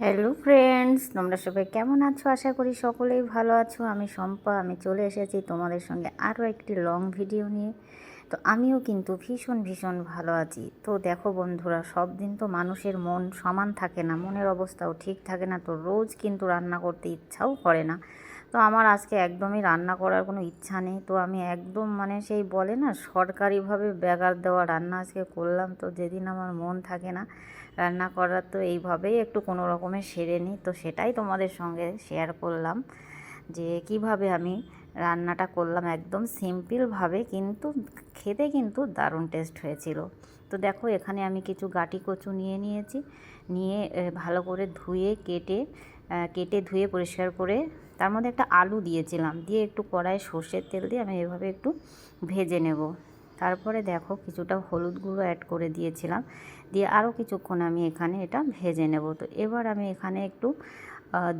Hello friends তোমরা সবাই কেমন আছো? আশা করি সকলেই ভালো আছো। আমি শম্পা, আমি চলে এসেছি তোমাদের সঙ্গে আরও একটি লং ভিডিও নিয়ে। তো আমিও কিন্তু ভীষণ ভীষণ ভালো আছি। তো দেখো বন্ধুরা সব দিন তো মানুষের মন সমান থাকে না, মনের অবস্থাও ঠিক থাকে না, তো রোজ কিন্তু রান্না করতে ইচ্ছাও করে না। তো আমার আজকে একদমই রান্না করার কোনো ইচ্ছা নেই। তো আমি একদম মানে সেই বলে না, সরকারিভাবে ব্যাগার দেওয়া রান্না আজকে করলাম। তো যেদিন আমার মন থাকে না রান্না করা তো এইভাবেই একটু কোনো রকমে সেরে নিই। তো সেটাই তোমাদের সঙ্গে শেয়ার করলাম যে কীভাবে আমি রান্নাটা করলাম একদম সিম্পলভাবে কিন্তু খেতে কিন্তু দারুণ টেস্ট হয়েছিল। তো দেখো এখানে আমি কিছু গাটি কচু নিয়ে নিয়েছি, নিয়ে ভালো করে ধুয়ে কেটে কেটে ধুয়ে পরিষ্কার করে তার মধ্যে একটা আলু দিয়েছিলাম। দিয়ে একটু কড়াই সর্ষের তেল দিয়ে আমি এভাবে একটু ভেজে নেব। তারপরে দেখো কিছুটা হলুদ গুঁড়ো অ্যাড করে দিয়েছিলাম। দিয়ে আরও কিছুক্ষণ আমি এখানে এটা ভেজে নেব। তো এবার আমি এখানে একটু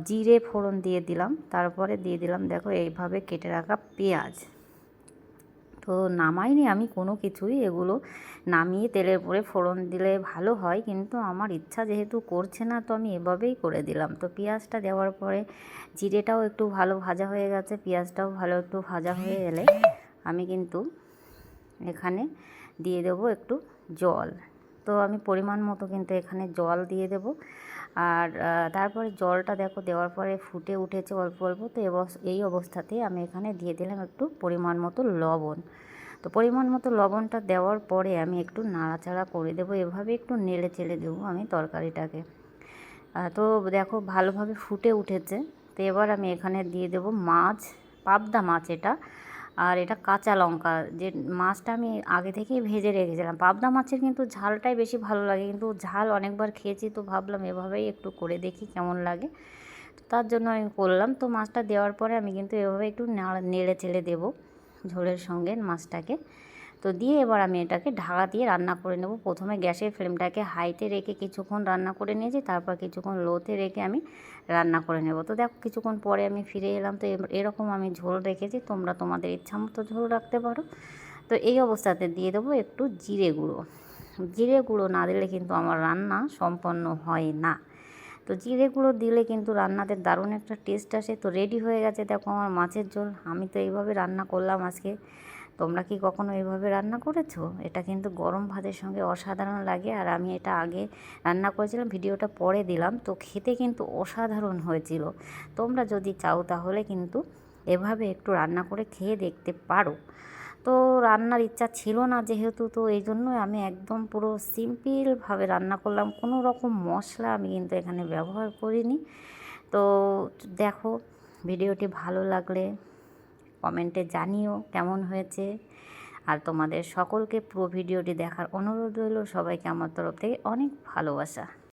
জিরে ফোড়ন দিয়ে দিলাম। তারপরে দিয়ে দিলাম দেখো এইভাবে কেটে রাখা পেঁয়াজ। তো নামাইনি আমি কোনো কিছুই, এগুলো নামিয়ে তেলের পরে ফোড়ন দিলে ভালো হয়। কিন্তু আমার ইচ্ছা যেহেতু করছে না, তো আমি এভাবেই করে দিলাম। তো পেঁয়াজটা দেওয়ার পরে জিরেটাও একটু ভালো ভাজা হয়ে গেছে, পেঁয়াজটাও ভালো একটু ভাজা হয়ে এলে আমি কিন্তু এখানে দিয়ে দেব একটু জল। তো আমি পরিমাণ মতো কিন্তু এখানে জল দিয়ে দেব। আর তারপরে জলটা দেখো দেওয়ার পরে ফুটে উঠেছে অল্প অল্প। তো এই অবস্থাতেই আমি এখানে দিয়ে দিলাম একটু পরিমাণ মতো লবণ। তো পরিমাণ মতো লবণটা দেওয়ার পরে আমি একটু নাড়াচাড়া করে দেবো। এভাবে একটু নেড়ে চেড়ে দেবো আমি তরকারিটাকে। তো দেখো ভালোভাবে ফুটে উঠেছে। তো এবার আমি এখানে দিয়ে দেব মাছ, পাবদা মাছ এটা। আর এটা কাঁচা লঙ্কা, যে মাছটা আমি আগে থেকেই ভেজে রেখেছিলাম। পাবদা মাছের কিন্তু ঝালটাই বেশি ভালো লাগে, কিন্তু ঝাল অনেকবার খেয়েছি তো ভাবলাম এভাবেই একটু করে দেখি কেমন লাগে। তার জন্য আমি করলাম, তো মাছটা দেওয়ার পরে আমি কিন্তু এভাবে একটু নেড়ে চেড়ে দেবো ঝোলের সঙ্গে মাছটাকে। তো দিয়ে এবার আমি এটাকে ঢাকা দিয়ে রান্না করে নেব। প্রথমে গ্যাসের ফ্লেমটাকে হাইতে রেখে কিছুক্ষণ রান্না করে নিয়েছি, তারপর কিছুক্ষণ লোতে রেখে আমি রান্না করে নেব। তো দেখো কিছুক্ষণ পরে আমি ফিরে এলাম, তো এরকম আমি ঝোল রেখেছি, তোমরা তোমাদের ইচ্ছা মতো ঝোল রাখতে পারো। তো এই অবস্থাতে দিয়ে দেবো একটু জিরে গুঁড়ো। জিরে গুঁড়ো না দিলে কিন্তু আমার রান্না সম্পন্ন হয় না। তো জিরে গুঁড়ো দিলে কিন্তু রান্নাতে দারুণ একটা টেস্ট আসে। তো রেডি হয়ে গেছে, দেখো আমার মাছের ঝোল। আমি তো এইভাবে রান্না করলাম আজকে। তোমরা কি কখনো এইভাবে রান্না করেছ? এটা কিন্তু গরম ভাতের সঙ্গে অসাধারণ লাগে। আর আমি এটা আগে রান্না করেছিলাম, ভিডিওটা পরে দিলাম। তো খেতে কিন্তু অসাধারণ হয়েছিল। তোমরা যদি চাও তাহলে কিন্তু এভাবে একটু রান্না করে খেয়ে দেখতে পারো। তো রান্নার ইচ্ছা ছিল না যেহেতু, তো এই জন্যই আমি একদম পুরো সিম্পলভাবে রান্না করলাম। কোনো রকম মশলা আমি কিন্তু এখানে ব্যবহার করিনি। তো দেখো, ভিডিওটি ভালো লাগলে কমেন্টে জানিও কেমন হয়েছে। আর তোমাদের সকলকে পুরো ভিডিওটি দেখার অনুরোধ রইল সবাইকে আমার তরফ থেকে অনেক ভালোবাসা।